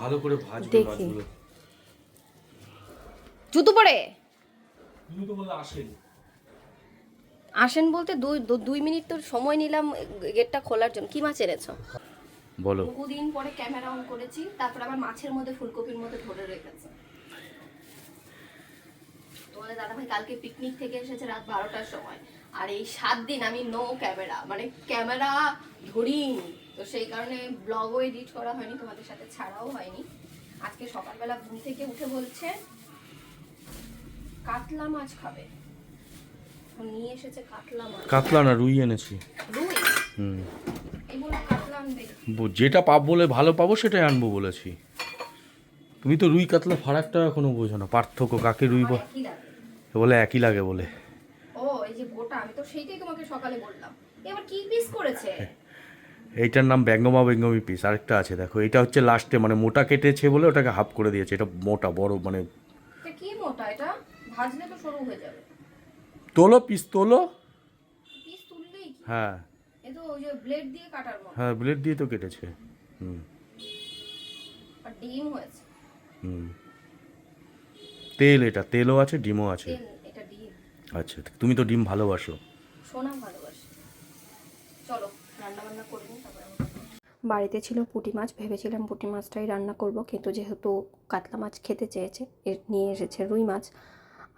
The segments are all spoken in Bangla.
ভালো করে ভাজবে দেখি। জুতো পরে? তুমি তো বলে আসেন। আসেন বলতে দুই দুই মিনিট তো সময় নিলাম গেটটা খোলার জন্য। কি মাছ এনেছো? বলো। বহুদিন পরে ক্যামেরা অন করেছি তারপর আবার মাছের মধ্যে ফুলকপির মধ্যে ধরে রেখেছে। তোমাদের দাদাভাই কালকে পিকনিক থেকে এসেছে রাত বারোটার সময়। আর এই সাত দিন আমি নো ক্যামেরা মানে ক্যামেরা ধরিনি। তো সেই কারণে ব্লগও এডিট করা হয়নি তোমাদের সাথে ছাড়াও হয়নি। আজকে সকালবেলা ঘুম থেকে উঠে বলছে কাতলা মাছ খাবে। নিয়ে এসেছে কাতলা মাছ। কাতলা না রুই এনেছি। রুই? হুম। যেটা পাব বলে ভালো পাবো সেটাই আনব বলেছি। তুমি তো রুই কাতলা ফারাকটা এখনও বোঝো না পার্থক্য কাকে রুই বলে? একই লাগে। বলে ও এই যে গোটা আমি তো সেইটাই তোমাকে সকালে বললাম। এবার কি পিস করেছে? এইটার নাম ব্যঙ্গমা ব্যঙ্গমি পিস আরেকটা আছে দেখো। এটা হচ্ছে লাস্টে মানে মোটা কেটেছে বলে ওটাকে হাফ করে দিয়েছে। এটা মোটা বড় মানে কি মোটা? এটা ভাজলে তো সরু হয়ে যাবে। তোলো পিস তোলো। পিস তুললেই হ্যাঁ। এ তো ওই যে ব্লেড দিয়ে কাটার মতো। হ্যাঁ ব্লেড দিয়ে তো কেটেছে। হুম। আর ডিম হয়েছে। হুম। তেল এটা তেলও আছে ডিমও আছে। তেল এটা ডিম। আচ্ছা তুমি তো ডিম ভালোবাসো। সোনা ভালোবাসে চলো রান্না বান্না করে নিই তারপরে বাড়িতে ছিল পুঁটি মাছ, ভেবেছিলাম পুঁটি মাছটাই রান্না করব, কিন্তু যেহেতু কাতলা মাছ খেতে চেয়েছে এর নিয়ে এসেছে রুই মাছ।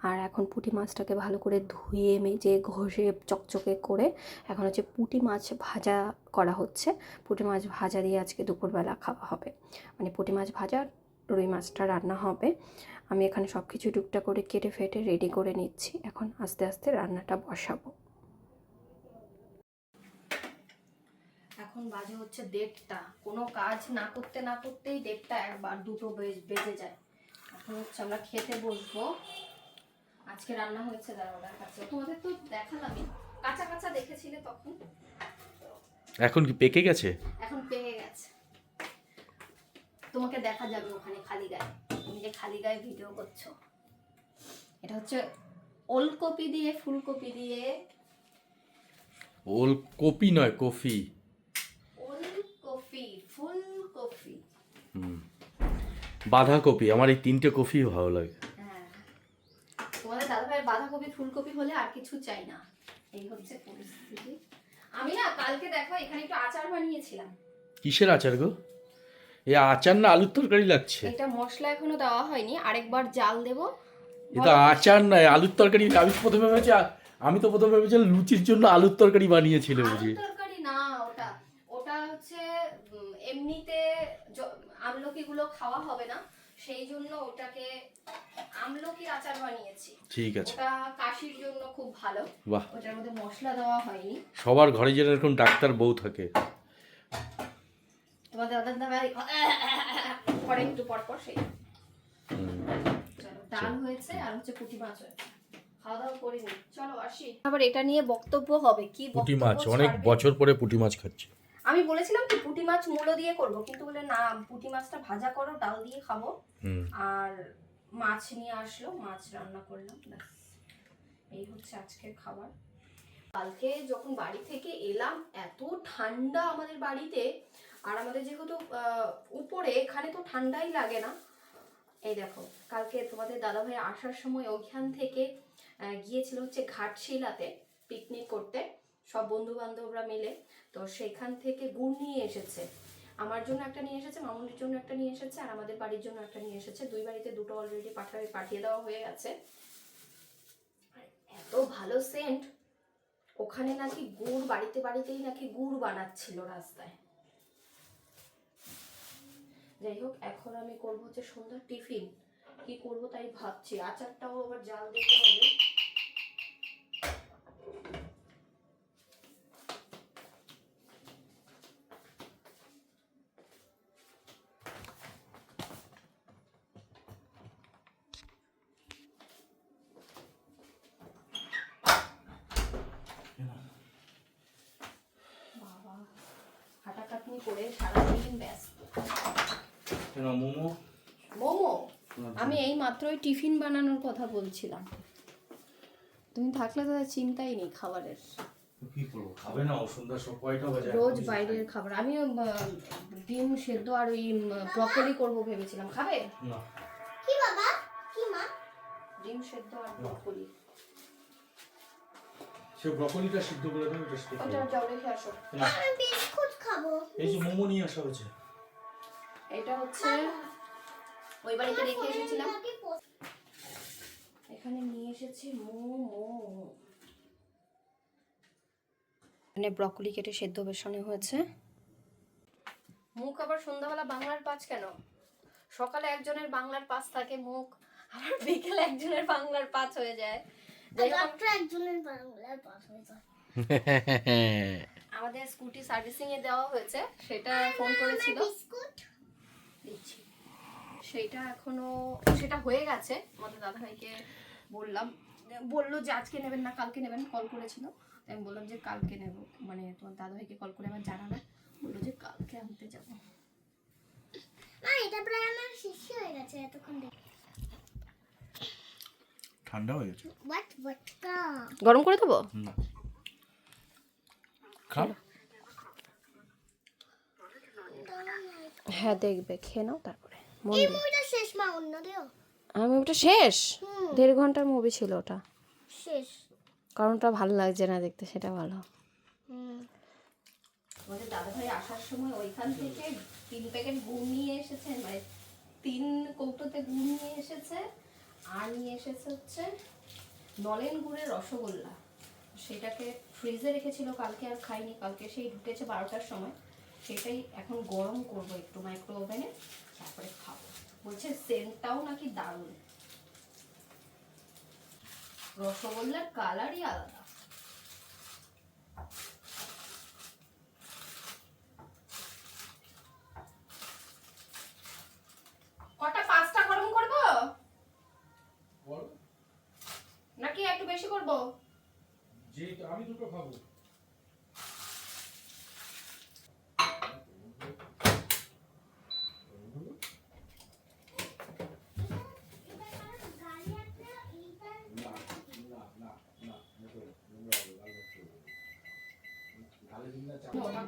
আর এখন পুঁটি মাছটাকে ভালো করে ধুয়ে মেজে ঘষে চকচকে করে এখন হচ্ছে পুঁটি মাছ ভাজা করা হচ্ছে। পুঁটি মাছ ভাজা দিয়ে আজকে দুপুরবেলা খাওয়া হবে। মানে পুঁটি মাছ ভাজা রুই মাছটা রান্না হবে। আমি এখানে সব কিছু টুকটা করে কেটে ফেটে রেডি করে নিচ্ছি। এখন আস্তে আস্তে রান্নাটা বসাবো। এখন বাজে হচ্ছে দেড়টা। কোনো কাজ না করতে না করতেই দেড়টা একবার দুটো বেজ- যায়। এখন হচ্ছে আমরা খেতে বসবো। আজকে রান্না হয়েছে দারোগার কাছে তোমাদের তো দেখালামই। কাঁচা কাঁচা দেখেছিলে তখন? এখন কি পেকে গেছে? এখন পেকে গেছে। তোমাকে দেখা যাবে ওখানে খালি গায়ে। তুমি যে খালি গায়ে ভিডিও করছ। এটা হচ্ছে ওলকপি দিয়ে ফুলকপি দিয়ে। ওল কপি নয় কফি ওলকপি ফুলকপি হুম বাঁধাকপি আমার এই তিনটে কফি ভালো লাগে। হ্যাঁ। তোমাদের দাদা ভাইয়ের বাঁধাকপি ফুলকপি হলে আর কিছু চাই না। এই হচ্ছে পরিস্থিতি। আমি না কালকে দেখো এখানে একটু আচার বানিয়েছিলাম। কিসের আচার গো? এ আচার না আলুর তরকারি লাগছে? এটা মশলা এখনও দেওয়া হয়নি আরেকবার জাল দেবো। এটা আচার নয় আলুর তরকারি আমি প্রথমে ভেবেছি আমি তো প্রথমে ভেবেছিলাম লুচির জন্য আলুর তরকারি বানিয়েছিল বুঝি। তরকারি না ওটা ওটা হচ্ছে এমনিতে আমলকিগুলো খাওয়া হবে না সেই জন্য ওটাকে আমলকির আচার বানিয়েছি। ঠিক আছে। ওটা কাশির জন্য খুব ভালো। বাহ। ওটার মধ্যে মশলা দেওয়া হয়নি। সবার ঘরে যেন এরকম ডাক্তার বউ থাকে। তোমাদের দাদা দাদাভাই পরে একটু পর পর সেই। চলো ডাল হয়েছে আর হচ্ছে পুঁটি মাছ হয়েছে। খাওয়া দাওয়া করিনি। চলো আসি। আবার এটা নিয়ে বক্তব্য হবে। কি পুঁটি মাছ অনেক বছর পরে পুঁটি মাছ খাচ্ছি। আমি বলেছিলাম কি পুঁটি মাছ মূলো দিয়ে করব কিন্তু বলে না পুঁটি মাছটা ভাজা করো ডাল দিয়ে খাব। আর মাছ নিয়ে আসলো মাছ রান্না করলাম ব্যাস। এই হচ্ছে আজকের খাবার। কালকে যখন বাড়ি থেকে এলাম এত ঠান্ডা আমাদের বাড়িতে আর আমাদের যেহেতু উপরে এখানে তো ঠান্ডাই লাগে না। এই দেখো কালকে তোমাদের দাদাভাই আসার সময় ওখান থেকে গিয়েছিল হচ্ছে ঘাটশিলাতে পিকনিক করতে। সব বন্ধু বান্ধবরা মিলে, তো সেখান থেকে গুড় নিয়ে এসেছে। আমার জন্য একটা নিয়ে এসেছে, মামুনির জন্য একটা নিয়ে এসেছে, আর আমাদের বাড়ির জন্য একটা নিয়ে এসেছে। দুই বাড়িতে দুটো অলরেডি পাঠাবে পাঠিয়ে দেওয়া হয়ে গেছে। এত ভালো সেন্ট ওখানে নাকি গুড়, বাড়িতে বাড়িতেই নাকি গুড় বানাচ্ছিল রাস্তায়। যাই হোক, এখন আমি করব হচ্ছে সন্ধ্যার টিফিন। কি করব তাই ভাবছি। আচারটাও আবার জাল দিতে হবে বাবা হাঁটাকাটনি করে সারাদিন ব্যস্ত। মোমো? মোমো? আমি এই মাত্রই টিফিন বানানোর কথা বলছিলাম। তুমি থাকলে তো আর চিন্তাই নেই খাবারের। কি করব? খাবে না সন্ধ্যা সব কয়টা বাজে? রোজ বাইরের খাবার। আমি ডিম সেদ্ধ আর ওই ব্রকলি করব ভেবেছিলাম। খাবে? না। কি বাবা? কি মা? ডিম সেদ্ধ আর ব্রকলি। সে ব্রকলিটা সিদ্ধ করে দেবে জাস্ট ওটা যাও রেখে আসো। এই যে মোমো নিয়ে আসা হয়েছে। এটা হচ্ছে ওই বাড়িতে রেখে এসেছিলাম। এখানে নিয়ে এসেছি মোমো। এখানে ব্রকলি কেটে সেদ্ধ বেসনে হয়েছে। মুখ আবার সন্ধ্যাবেলা বাংলার পাঁচ কেন? সকালে একজনের বাংলার পাঁচ থাকে মুখ আবার বিকেলে একজনের বাংলার পাঁচ হয়ে যায়। একজনের বাংলার পাস হয়ে যায়। আমাদের স্কুটি সার্ভিসিং এ দেওয়া হয়েছে সেটা ফোন করেছিল। বিস্কুট দিচ্ছি। সেইটা এখনও সেটা হয়ে গেছে আমাদের দাদাভাইকে বললাম। বলল যে আজকে নেবেন না কালকে নেবেন কল করেছিল। তাই আমি বললাম যে কালকে নেব মানে তোমার দাদাভাইকে কল করে আমার জানাবে। বলল যে কালকে আনতে যাব। এটা প্রায় আমার শেষ হয়ে গেছে এতক্ষণ দেখে ঠান্ডা হয়ে গেছে? গরম করে দেবো? না। খাও। হ্যাঁ দেখবে খেয়ে নাও তারপরে। মুভিটা শেষ মা অন্য আমি ওটা শেষ? হুম। দেড় ঘণ্টার মুভি ছিল ওটা। শেষ। কারণ ওটা ভালো লাগছে না দেখতে সেটা ভালো। আসার সময় ওইখান থেকে তিন প্যাকেট গুড় নিয়ে এসেছে মানে তিন কৌটোতে গুড় নিয়ে এসেছে আর নিয়ে এসেছে হচ্ছে নলেন গুড়ের রসগোল্লা। সেটাকে ফ্রিজে রেখেছিল কালকে আর খাইনি কালকে সেই ঢুকেছে বারোটার সময়। সেটাই এখন গরম করব একটু মাইক্রো ওভেনে তারপরে খাব। বলছে সেন্টটাও নাকি দারুণ। রসগোল্লার কালারই আলাদা। কটা পাঁচটা গরম করব? নাকি একটু বেশি করব? দুটো খাব।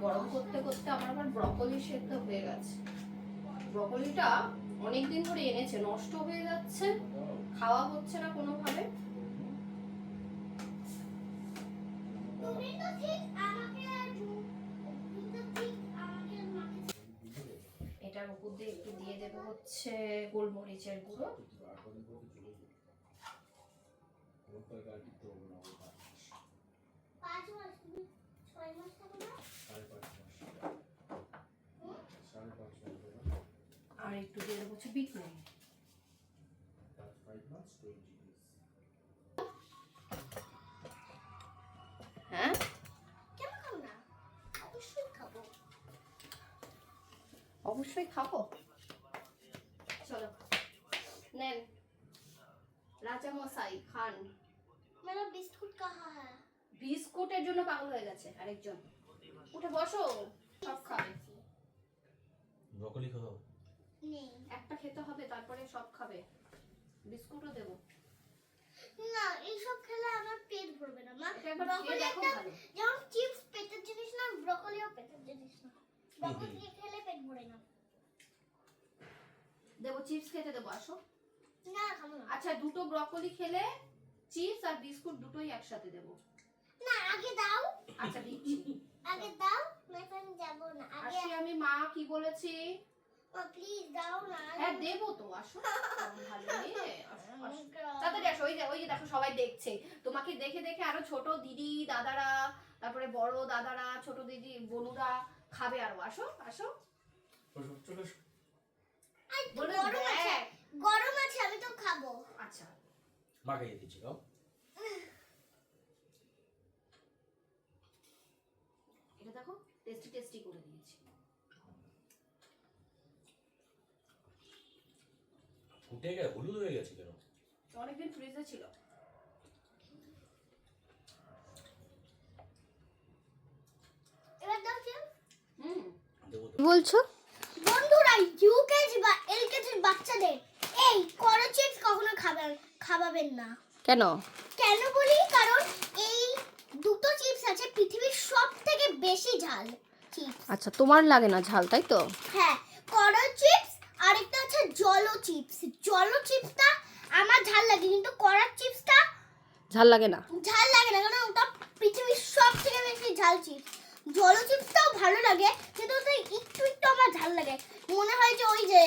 গরম করতে করতে আমার সেদ্ধ হয়ে গেছে। ব্রকলিটা অনেকদিন ধরে এনেছে, নষ্ট হয়ে যাচ্ছে, খাওয়া হচ্ছে না কোনোভাবে তুমি তো ঠিক আমাকে তুমি তো ঠিক আমাকে মাকে এটার উপর দিয়ে একটু দিয়ে দেবো হচ্ছে গোলমরিচের গুঁড়ো। আর একটু দিয়ে দেবো হচ্ছে বিট নুন অবশ্যই খাব। চলো। নেন। রাজা মশাই খান। মেরা বিস্কুট কাহা হ্যাঁ বিস্কুটের জন্য পাগল হয়ে গেছে আরেকজন। উঠে বসো। সব খাবে। ব্রকলি খাও নেই। একটা খেতে হবে তারপরে সব খাবে। বিস্কুটও দেবো। না এইসব খেলে আমার পেট ভরবে না। মা ব্রকলি একটা যেমন চিপস পেটের জিনিস না ব্রকলিও পেটের জিনিস না। ব্রকলি খেলে পেট ভরে না। দেবো চিপস খেতে দেবো আসো। না খাব না। আচ্ছা দুটো ব্রকলি খেলে চিপস আর বিস্কুট দুটোই একসাথে দেবো। না আগে দাও। আচ্ছা দিচ্ছি। আগে দাও না এখন যাব না। আগে আসি আমি মা কি বলেছি? প্লিজ দাও না হ্যাঁ দেবো তো আসো। ভালো আসো, আসো। তাড়াতাড়ি আসো ওই যে ওই যে দেখো সবাই দেখছে। তোমাকে দেখে দেখে আরও ছোট দিদি দাদারা তারপরে বড় দাদারা ছোট দিদি বনুরা খাবে আরও। আসো আসো। চলে এসো। আই, বলে গরম আছে গরম আছে আমি তো খাব। আচ্ছা। মা দিচ্ছি খাও। এটা দেখো টেস্টি টেস্টি করে দিয়েছি। ফুটে গেছে হলুদ হয়ে গেছে কেন? অনেকদিন ফ্রিজে ছিল। বলছো? বন্ধুরা ইউকেজি কেন? কেন বলি? কারণ এই দুটো চিপস আছে পৃথিবীর সব থেকে বেশি ঝাল চিপস আচ্ছা তোমার লাগে না ঝাল তাই তো? হ্যাঁ করল চিপস আরেকটা আছে জলো চিপস জলো চিপসটা আমার ঝাল লাগে কিন্তু করার চিপসটা ঝাল লাগে না? ঝাল লাগে না কারণ ওটা পৃথিবীর সব থেকে বেশি ঝাল চিপস জলো চিপসটাও ভালো লাগে কিন্তু ওটা একটু একটু আমার ঝাল লাগে। মনে হয় যে ওই যে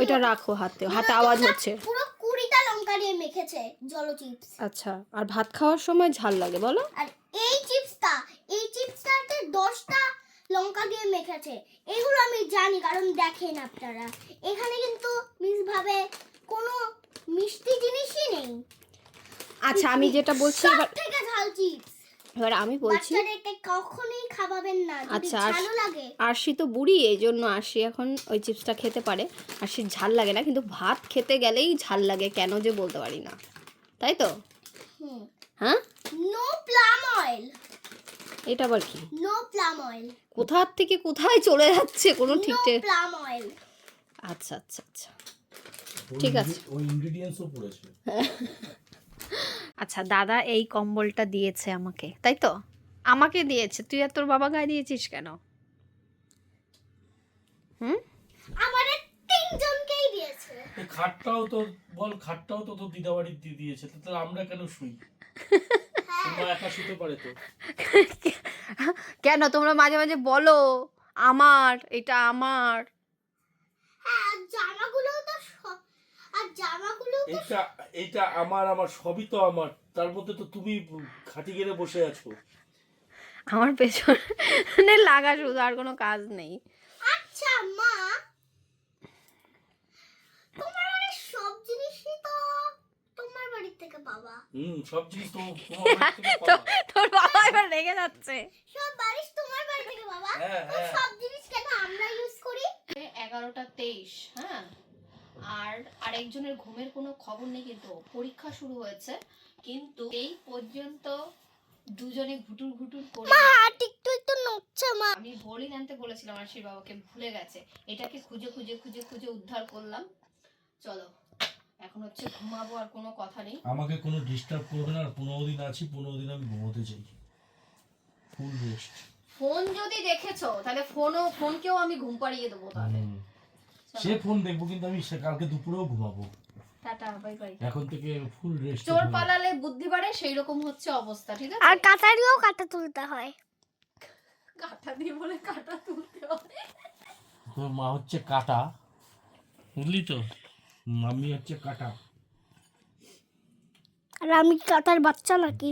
ওইটা রাখো হাতে হাতে আওয়াজ হচ্ছে। পুরো কুড়িটা লঙ্কা দিয়ে মেখেছে জলো চিপস। আচ্ছা আর ভাত খাওয়ার সময় ঝাল লাগে বলো। আর এই চিপসটা এই চিপসটাতে দশটা লঙ্কা দিয়ে মেখেছে। এগুলো আমি জানি কারণ দেখেন আপনারা। এখানে কিন্তু মিসভাবে কোনো মিষ্টি জিনিসই নেই। আচ্ছা আমি যেটা বলছি সব এবার থেকে ঝাল চিপস। এবার আমি বলছি কখনোই খাওয়াবেন না আচ্ছা, ভালো লাগে। আরশি তো বুড়ি এই জন্য আরশি এখন ওই চিপসটা খেতে পারে। আরশির ঝাল লাগে না কিন্তু ভাত খেতে গেলেই ঝাল লাগে কেন যে বলতে পারি না। তাই তো? হ্যাঁ? নো প্লাম অয়েল এটা আবার কি? নো প্লাম অয়েল কোথার থেকে কোথায় চলে যাচ্ছে কোনো ঠিক নো ঠিক প্লাম অয়েল আচ্ছা আচ্ছা আচ্ছা। ঠিক আছে। ওই ইনগ্রেডিয়েন্টসও পড়েছে। আচ্ছা দাদা এই কম্বলটা দিয়েছে আমাকে তাই তো? আমাকে দিয়েছে তুই আর তোর বাবা গায়ে দিয়েছিস কেন? হুম? আমাদের তিনজনকেই দিয়েছে। খাটটাও তো বল খাটটাও তো তোর দিদাবাড়ি দিয়ে দিয়েছে তাহলে আমরা কেন শুই? হ্যাঁ। তোমরা একা শুতে পারে তো। কেন তোমরা মাঝে মাঝে বলো আমার এটা আমার। হ্যাঁ তো আর জামাগুলো তো এইটা এইটা আমার আমার সবই তো আমার। তার মধ্যে তো তুমি খাটি গেড়ে বসে আছো। আমার পেছনে লাগা শুধু আর কোনো কাজ নেই। আচ্ছা মা। তোমার সব জিনিসই তো তোমার বাড়ি থেকে পাবা। হুম সব জিনিস তো তোমার বাড়ি থেকে তো পাবা। তোর বাবা এবার রেগে যাচ্ছে। সব বাড়ি তোমার বাড়ি থেকে পাবা। হ্যাঁ হ্যাঁ। সব জিনিস কেন আমরা ইউজ করি? এগারোটা তেইশ হ্যাঁ? আর আরেকজনের ঘুমের কোনো খবর নেই কিন্তু পরীক্ষা শুরু হয়েছে। কিন্তু এই পর্যন্ত দুজনে ঘুটুর ঘুটুর করে আমি বড়ি আনতে বলেছিলাম আর সেই বাবাকে ভুলে গেছে। এটাকে খুঁজে খুঁজে খুঁজে খুঁজে উদ্ধার করলাম। চলো এখন হচ্ছে ঘুমাবো আর কোনো কথা নেই। আমাকে কোনো ডিস্টার্ব করবে না আর পনেরো দিন আছি পনেরো দিন আমি ঘুমোতে চাই। ফুল রেস্ট ফোন যদি দেখেছ তাহলে ফোনও ফোনকেও আমি ঘুম পাড়িয়ে দেবো তাহলে। সে ফোন দেখব কিন্তু আমি সে কালকে দুপুরেও ঘুমাবো। টাটা বাই বাই এখন থেকে ফুল রেস্ট চোর পালালে বুদ্ধি বাড়ে সেই রকম হচ্ছে অবস্থা ঠিক আছে? আর কাটারিও কাটা তুলতে হয়। কাটা দিয়ে বলে কাটা তুলতে হবে তোর মা হচ্ছে কাটা। বুঝলি তো? হুম, আমি হচ্ছে কাটা। আর আমি কাটার বাচ্চা নাকি?